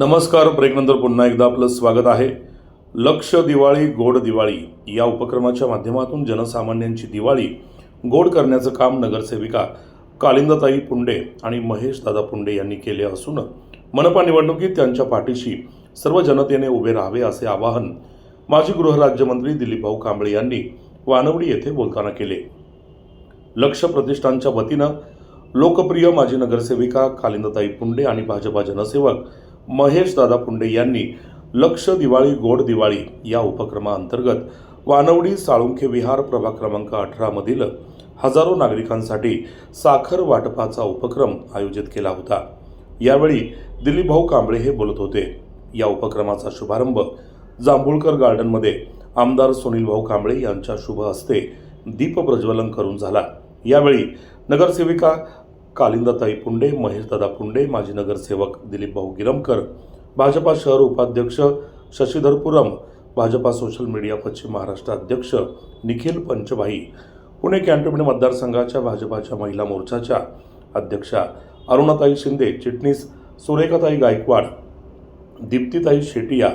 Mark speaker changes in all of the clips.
Speaker 1: नमस्कार ब्रेकनंतर पुन्हा एकदा आपलं स्वागत आहे. लक्ष दिवाळी गोड दिवाळी या उपक्रमाच्या माध्यमातून जनसामान्यांची दिवाळी गोड करण्याचं काम नगरसेविका कालिंदताई पुंडे आणि महेश दादा पुंडे यांनी केले असून मनपा निवडणुकीत त्यांच्या पाठीशी सर्व जनतेने उभे राहावे असे आवाहन माजी गृहराज्यमंत्री दिलीपभाऊ कांबळे यांनी वानवडी येथे बोलताना केले. लक्ष प्रतिष्ठानच्या वतीनं लोकप्रिय माजी नगरसेविका कालिंदताई पुंडे आणि भाजपा जनसेवक महेश दादा पुंडे यांनी लक्ष दिवाळी गोड दिवाळी या उपक्रमाअंतर्गत वानवडी साळुंखे विहार प्रभाग क्रमांक अठरामधील हजारो नागरिकांसाठी साखर वाटपाचा उपक्रम आयोजित केला होता. यावेळी दिलीपभाऊ कांबळे हे बोलत होते. या उपक्रमाचा शुभारंभ जांभूळकर गार्डनमध्ये आमदार सुनील भाऊ कांबळे यांच्या शुभ हस्ते दीपप्रज्वलन करून झाला. यावेळी नगरसेविका कालिंदाताई पुंडे महेशदादा पुंडे माजी नगरसेवक दिलीप भाऊ गिरमकर भाजपा शहर उपाध्यक्ष शशीधर पुरम भाजपा सोशल मीडिया पश्चिम महाराष्ट्र अध्यक्ष निखिल पंचभाई पुणे कॅन्टोन्मेंट मतदारसंघाच्या भाजपाच्या महिला मोर्चाच्या अध्यक्षा अरुणाताई शिंदे चिटणीस सुरेखाताई गायकवाड दीप्तीताई शेटिया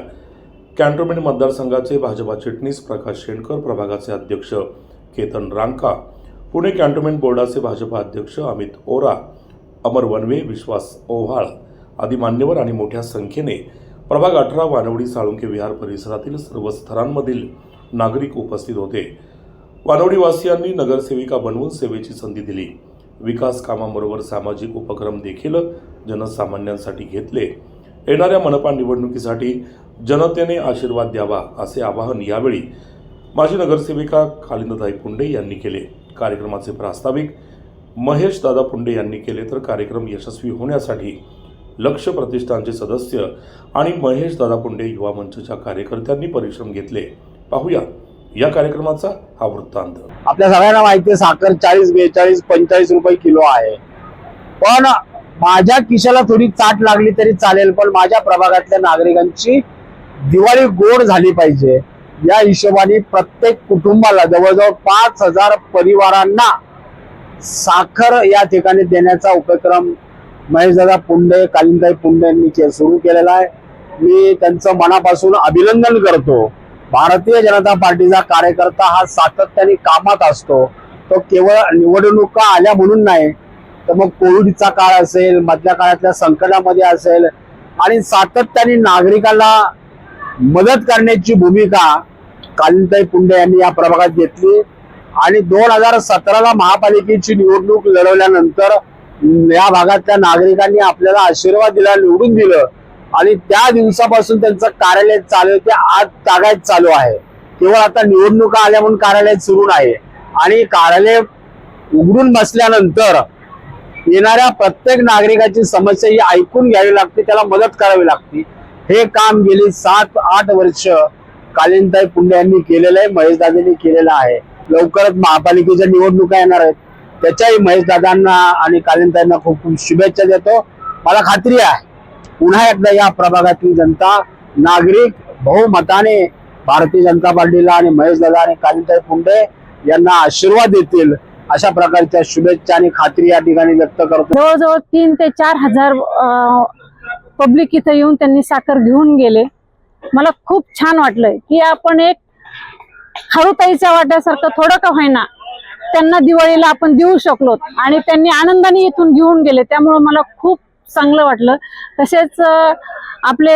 Speaker 1: कॅन्टोन्मेंट मतदारसंघाचे भाजपा चिटणीस प्रकाश शेणकर प्रभागाचे अध्यक्ष केतन रांका पुणे कॅन्टोन्मेंट बोर्डाचे भाजपा अध्यक्ष अमित ओरा अमर वनवे विश्वास ओव्हाळ आदी मान्यवर आणि मोठ्या संख्येने प्रभाग अठरा वानवडी साळुंके विहार परिसरातील सर्व स्तरांमधील नागरिक उपस्थित होते. वानवडीवासियांनी नगरसेविका बनवून सेवेची संधी दिली. विकास कामांबरोबर सामाजिक उपक्रम देखील जनसामान्यांसाठी घेतले. येणाऱ्या मनपा निवडणुकीसाठी जनतेने आशीर्वाद द्यावा असे आवाहन यावेळी माजी नगरसेविका खालिंदताई पुंडे यांनी केले. कार्यक्रमाचे प्रास्ताविक. महेश दादा पुंडे यांनी केले तर कार्यक्रम यशस्वी होण्यासाठी लक्ष प्रतिष्ठानचे सदस्य आणि महेश दादा पुंडे युवा मंचच्या कार्यकर्त्यांनी परिश्रम घेतले. पाहूया या कार्यक्रमाचा हा वृत्तांत.
Speaker 2: आपल्या सगळ्यांना माहिती आहे साखर चाळीस बेचाळीस पंचेचाळीस रुपये किलो आहे. पण माझ्या खिशाला थोडी चाट लागली तरी चालेल पण माझ्या प्रभागातल्या नागरिकांची दिवाळी गोड झाली पाहिजे. या हिशोबाने प्रत्येक कुटुंबाला जवळजवळ पाच हजार परिवारांना साखर या ठिकाणी देण्याचा उपक्रम महेशदादा पुंडे कालिंदाई पुंडे यांनी के- सुरू केलेला आहे. मी त्यांचं मनापासून अभिनंदन करतो. भारतीय जनता पार्टीचा कार्यकर्ता हा सातत्याने कामात असतो. तो केवळ निवडणुका आल्या म्हणून नाही तर मग कोविडचा काळ असेल मधल्या काळातल्या संकटामध्ये असेल आणि सातत्याने नागरिकाला मदत करण्याची भूमिका कालिंताई पुंडे यांनी या प्रभागात घेतली. आणि दोन हजार सतराला महापालिकेची निवडणूक लढवल्यानंतर या भागातल्या नागरिकांनी आपल्याला आशीर्वाद दिला निवडून दिलं. आणि त्या दिवसापासून त्यांचं कार्यालय चालू आहे ते आज तागायत चालू आहे. केवळ आता निवडणुका आल्या म्हणून कार्यालय सुरू आहे आणि कार्यालय उघडून बसल्यानंतर येणाऱ्या प्रत्येक नागरिकाची समस्या ही ऐकून घ्यावी लागते त्याला मदत करावी लागते. हे काम गेली सात आठ वर्ष कालिंदाई पुंडे यांनी केलेलं आहे महेशदादांनी केलेलं आहे. लवकरच महापालिकेच्या निवडणुका येणार आहेत. त्याच्याही महेशदादांना आणि कालिंताईंना खूप खूप शुभेच्छा देतो. मला खात्री आहे पुन्हा एकदा या प्रभागातील जनता नागरिक बहुमताने भारतीय जनता पार्टीला आणि महेशदादा आणि कालिंताई पुंडे यांना आशीर्वाद देतील अशा प्रकारच्या शुभेच्छा आणि खात्री या ठिकाणी व्यक्त करतो.
Speaker 3: जवळजवळ तीन ते चार हजार पब्लिक इथं येऊन त्यांनी साखर घेऊन गेले. मला खूप छान वाटलंय की आपण एक हळूताईच्या वाट्यासारखं थोडं का होईना त्यांना दिवाळीला आपण देऊ शकलो आणि त्यांनी आनंदाने इथून घेऊन गेले. त्यामुळं मला खूप चांगलं वाटलं. तसेच आपले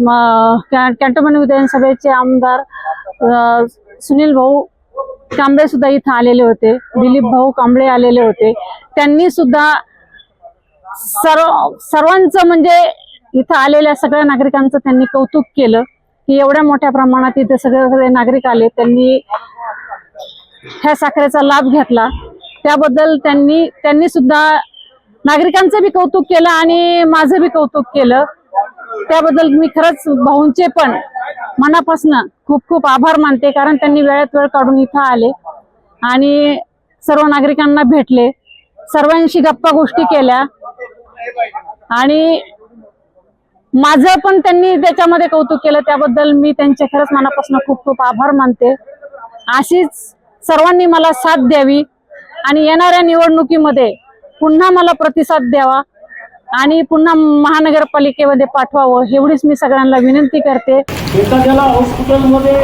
Speaker 3: अं, कॅन्टोन्मेंट विधानसभेचे आमदार सुनील भाऊ कांबळे सुद्धा इथं आलेले होते. दिलीप भाऊ कांबळे आलेले होते. त्यांनी सुद्धा सर्व सर्वांचं म्हणजे इथं आलेल्या सगळ्या नागरिकांचं त्यांनी कौतुक केलं की एवढ्या मोठ्या प्रमाणात इथे सगळे सगळे नागरिक आले त्यांनी ह्या साखरेचा लाभ घेतला. त्याबद्दल त्यांनी त्यांनी सुद्धा नागरिकांचं बी कौतुक केलं आणि माझं बी कौतुक केलं. त्याबद्दल मी खरंच भाऊंचे पण मनापासून खूप खूप आभार मानते कारण त्यांनी वेळात वेळ काढून इथं आले आणि सर्व नागरिकांना भेटले. सर्वांशी गप्पा गोष्टी केल्या. आणि माझं पण त्यांनी त्याच्यामध्ये कौतुक केलं त्याबद्दल मी त्यांचे खरंच मनापासून खूप खूप आभार मानते. अशीच सर्वांनी मला साथ द्यावी आणि येणाऱ्या निवडणुकीमध्ये पुन्हा मला प्रतिसाद द्यावा आणि पुन्हा महानगरपालिकेमध्ये पाठवावं एवढीच मी सगळ्यांना विनंती करते.
Speaker 4: एखाद्याला हॉस्पिटलमध्ये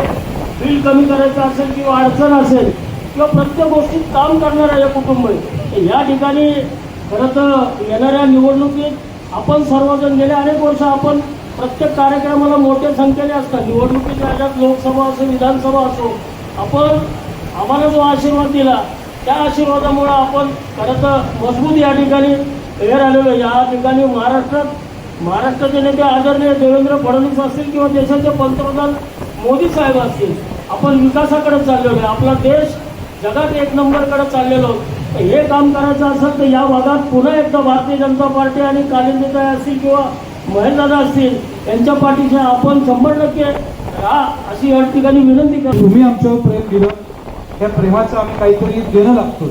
Speaker 4: बिल कमी करायचं असेल किंवा अडचण असेल किंवा प्रत्येक गोष्टीत काम करणारं हे कुटुंब या ठिकाणी खरं तर येणाऱ्या निवडणुकीत आपण सर्वजण गेले अनेक वर्ष आपण प्रत्येक कार्यक्रमाला मोठ्या संख्येने असतात निवडणुकीच्या राज्यात लोकसभा असो विधानसभा असो आपण आम्हाला जो आशीर्वाद दिला त्या आशीर्वादामुळं आपण खरं तर मजबूत या ठिकाणी वेळ आलेलो आहे. या ठिकाणी महाराष्ट्रात महाराष्ट्राचे नेते आदरणीय देवेंद्र फडणवीस असतील किंवा देशाचे पंतप्रधान मोदी साहेब असतील आपण विकासाकडे चाललेलो आहे आपला देश जगात एक नंबरकडे चाललेलो आहोत. हे काम करायचं असेल तर या भागात पुन्हा एकदा भारतीय जनता पार्टी आणि कालिंदेताई असतील किंवा महेशदादा असतील यांच्या पाठीशी आपण शंभर टक्के राहा अशी या ठिकाणी विनंती करतो.
Speaker 5: तुम्ही आमच्यावर प्रेम दिलं. त्या प्रेमाचं आम्ही काहीतरी देणं लागतो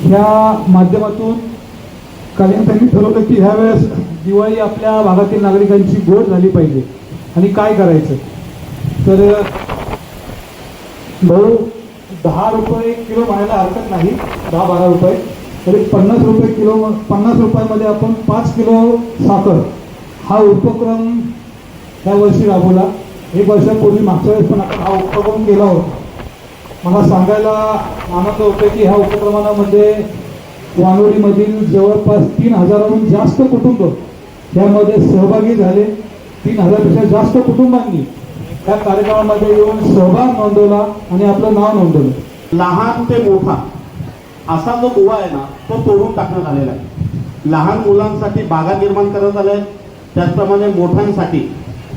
Speaker 5: ह्या माध्यमातून कारण ठरवलं की ह्या वेळेस दिवाळी आपल्या भागातील नागरिकांची गोड झाली पाहिजे. आणि काय करायचं? तर भाऊ दहा रुपये किलो म्हणायला हरकत नाही दहा बारा रुपये. तरी पन्नास रुपये किलो पन्नास रुपयामध्ये आपण पाच किलो साखर. हा उपक्रम ह्या वर्षी राबवला. एक वर्षापूर्वी मागच्या वेळेस पण आपण हा उपक्रम केला होता. मला सांगायला आनंद होतो की ह्या उपक्रमामध्ये म्हणजे वानोडीमधील जवळपास तीन हजाराहून जास्त कुटुंब यामध्ये सहभागी झाले. तीन हजारपेक्षा जास्त कुटुंबांनी त्या कार्यक्रमामध्ये येऊन सहभाग नोंदवला आणि आपलं नाव नोंदवलं.
Speaker 6: लहान ते मोठा असा जो गोवा आहे ना तो तोडून टाकण्यात आलेला आहे. लहान मुलांसाठी बागा निर्माण करण्यात आल्या आहेत. त्याचप्रमाणे मोठ्यांसाठी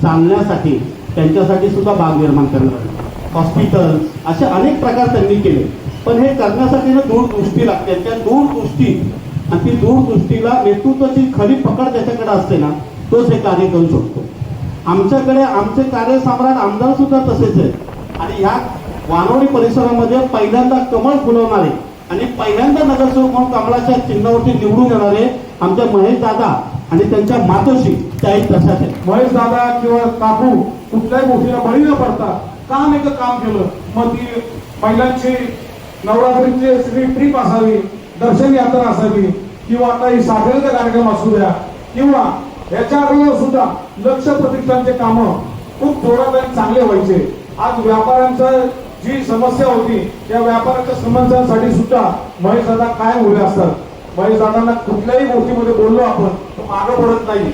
Speaker 6: चालण्यासाठी त्यांच्यासाठी सुद्धा बाग निर्माण करण्यात आली. हॉस्पिटल असे अनेक प्रकार त्यांनी केले. पण हे करण्यासाठी ना दूरदृष्टी लागते. त्या दूरदृष्टी आणि ती दूरदृष्टीला नेतृत्वाची खरी पकड त्याच्याकडे असते ना तोच हे कार्य करू शकतो. आमच्याकडे आमचे कार्यसम्राट आमदार सुद्धा तसेच आहेत. आणि ह्या वानवडी परिसरामध्ये पहिल्यांदा कमळ फुलवणारे आणि पहिल्यांदा नगरसेवक म्हणून कमळाच्या चिन्हावरती निवडून येणारे आमच्या महेश दादा आणि त्यांच्या मातोशी त्याही तशाच आहेत.
Speaker 5: महेश दादा किंवा काकू कुठल्याही गोष्टीला बळी न पडता काम एक काम केलं. मग ती महिलांची नवरात्रीची सगळी ट्रीप असावी दर्शन यात्रा असावी किंवा आता ही साखरेचा कार्यक्रम असू द्या किंवा याच्या सुद्धा लक्ष प्रतिष्ठानचे कामं खूप थोड्या चांगले व्हायचे. आज व्यापाऱ्यांचं जी समस्या होती त्या व्यापाराच्या समस्यांसाठी सुद्धा महेश दादा काय उभे असतात. महेश दादांना कुठल्याही गोष्टीमध्ये बोललो आपण तो मागं पडत नाही.